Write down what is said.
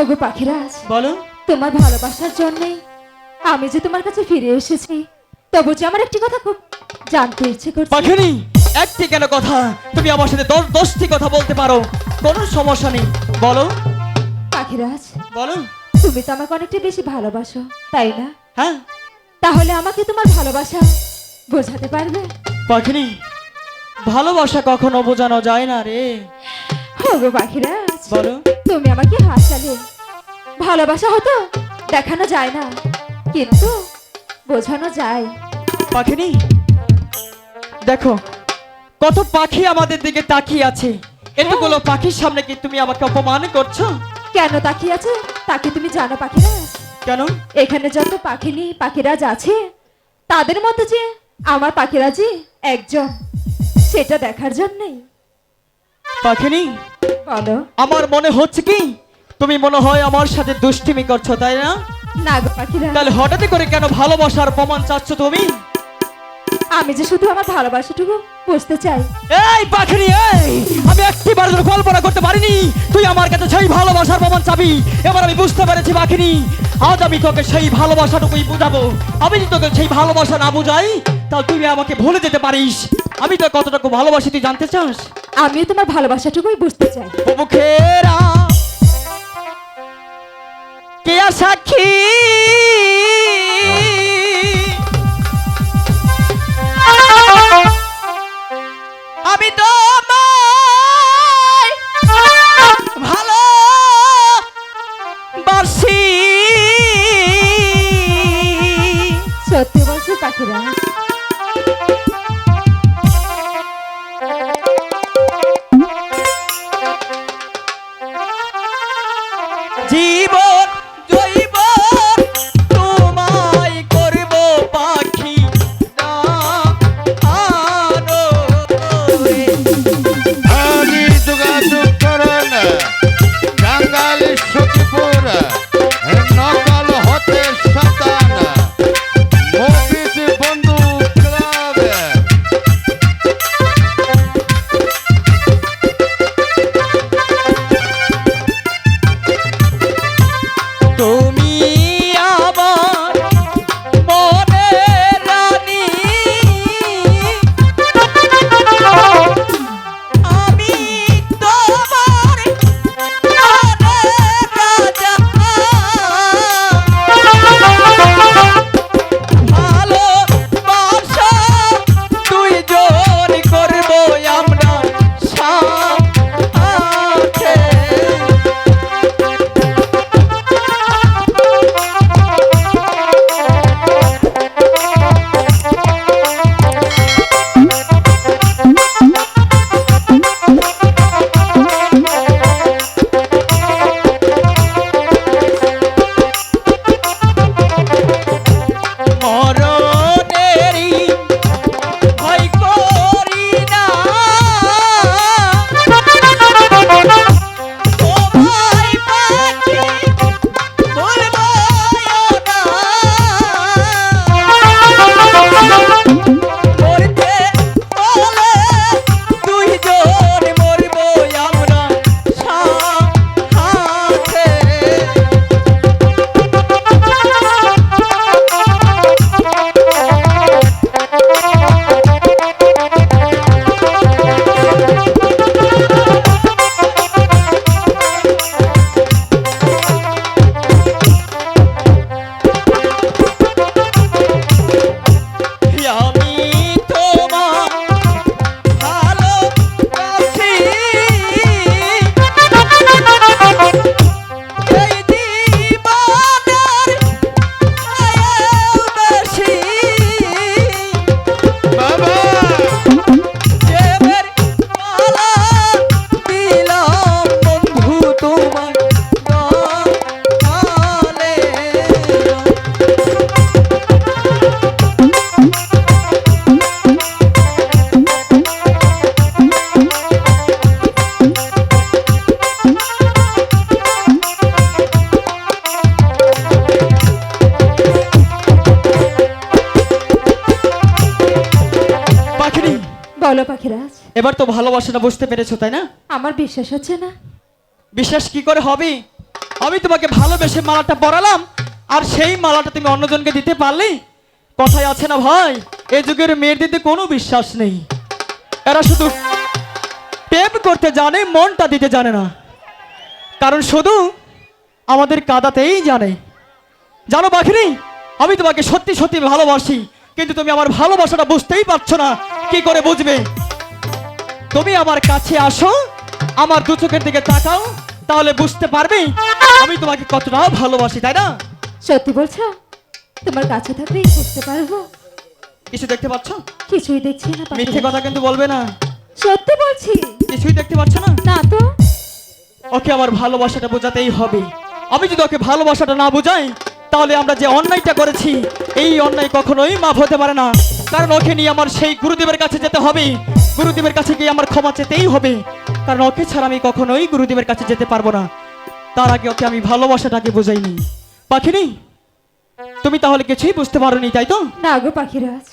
ওগো পাখিরাজ বলো। তোমার ভালোবাসার জন্যে আমি যে তোমার কাছে ফিরে এসেছি তবু যে আমার একটি কথা খুব জানতে ইচ্ছে করছে। পাখিনি? একটি কেন কথা? তুমি আমার সাথে দশ দশটি কথা বলতে পারো। কোনো সমস্যা নেই। বলো। পাখিরাজ বলো। তুমি তো আমাকে অনেকটা বেশি ভালোবাসো তাই না? হ্যাঁ। তাহলে আমাকে তোমার ভালোবাসা বোঝাতে পারবে? পাখিনি ভালোবাসা কখনো বোঝানো যায় না রে। ওগো পাখিরাজ বলো। তুমি আমাকে হাসালে। ভালোবাসা হতো দেখানো যায় না। কিন্তু বোঝানো যায়। পাখিনি দেখো কত পাখি আমাদের দিকে তাকিয়ে আছে? এতগুলো পাখির সামনে কি তুমি আমাকে অপমান করছ? কেন তাকিয়ে আছে? তাকে তুমি জানো পাখিরাজ কেন? এখানে যত পাখিনি পাখিরাজ আছে তাদের মধ্যে যে আমার পাখিরাজি একজন সেটা দেখার জন্যই। পাখিনি? বলো। আমার মনে হচ্ছে কি তুমি মনে হয় আমার সাথে দুষ্টিমি করছ তাই না? না গো পাখিরা। তাহলে হঠাৎ করে কেন ভালোবাসার প্রমাণ চাচ্ছ তুমি? আমি যে শুধু আমার ভালোবাসাটুকু বুঝতে চাই। এই পাখিনি এই! আমি একটিবার যেন কল্পনা করতে পারিনি। তুই আমার কাছে সেই ভালোবাসার প্রমাণ চাবি। এবার আমি বুঝতে পেরেছি পাখিনি আজ আমি তোকে সেই ভালোবাসাটুকুই বুঝাবো। আমি যদি তোকে সেই ভালোবাসা না বুঝাই তাহলে তুই আমাকে ভুলে যেতে পারিস। আমি তো কতটুকু ভালোবাসি তুই জানতে চাস? আমিও তোমার ভালোবাসাটুকুই বুঝতে চাই। মুখেরা কে আর সাক্ষী? তুমি পাখিরাজ এবার তো ভালোবাসাটা বুঝতে পেরেছ তাই না? আমার বিশ্বাস হচ্ছে না। বিশ্বাস কি করে হবে? আমি তোমাকে ভালোবেসে মালাটা পরালাম আর সেই মালাটা তুমি অন্যজনকে দিতে পারলে? কথায় আছে না ভাই এই যুগের মেয়ের দিতে কোনো বিশ্বাস নেই। এরা শুধু প্রেম করতে জানে মনটা দিতে জানে না। কারণ শুধু আমাদের কাদাতেই জানে। জানো বাখিনি আমি তোমাকে সত্যি সত্যি ভালোবাসি কিন্তু তুমি আমার ভালোবাসাটা বুঝতেই পারছ না। কি করে বুঝবে? তুমি আমার কাছে আসো আমার দু চোখের দিকে তাকাও তাহলে বুঝতে পারবে আমি তোমাকে কতটা ভালোবাসি তাই না? সত্যি বলছো? তোমার কাছে থাকলেই বুঝতে পারব। কিছু দেখতে পাচ্ছ? কিছুই দেখছি না মিথ্যে। কথা কিন্তু বলবে না। সত্যি বলছি? কিছুই দেখতে পাচ্ছ না? না তো। ওকে আমার ভালোবাসাটা বোঝাতেই হবে। আমি যদি ওকে ভালোবাসাটা না বোঝাই তাহলে আমরা যে অন্যায়টা করেছি, এই অন্যায় কখনোই মাফ হতে পারে না। কারণ ওকে নিয়ে আমার সেই গুরুদেবের কাছে যেতে হবে। গুরুদেবের কাছে গিয়ে আমার ক্ষমা চেতেই হবে। কারণ ওকে ছাড়া আমি কখনোই গুরুদেবের কাছে যেতে পারব না। তার আগে ওকে আমি ভালোবাসাটাকে বোঝাইনি। পাখিনি, তুমি তাহলে কিছুই বুঝতে পারোনি, তাই তো? না গো পাখিরাজ।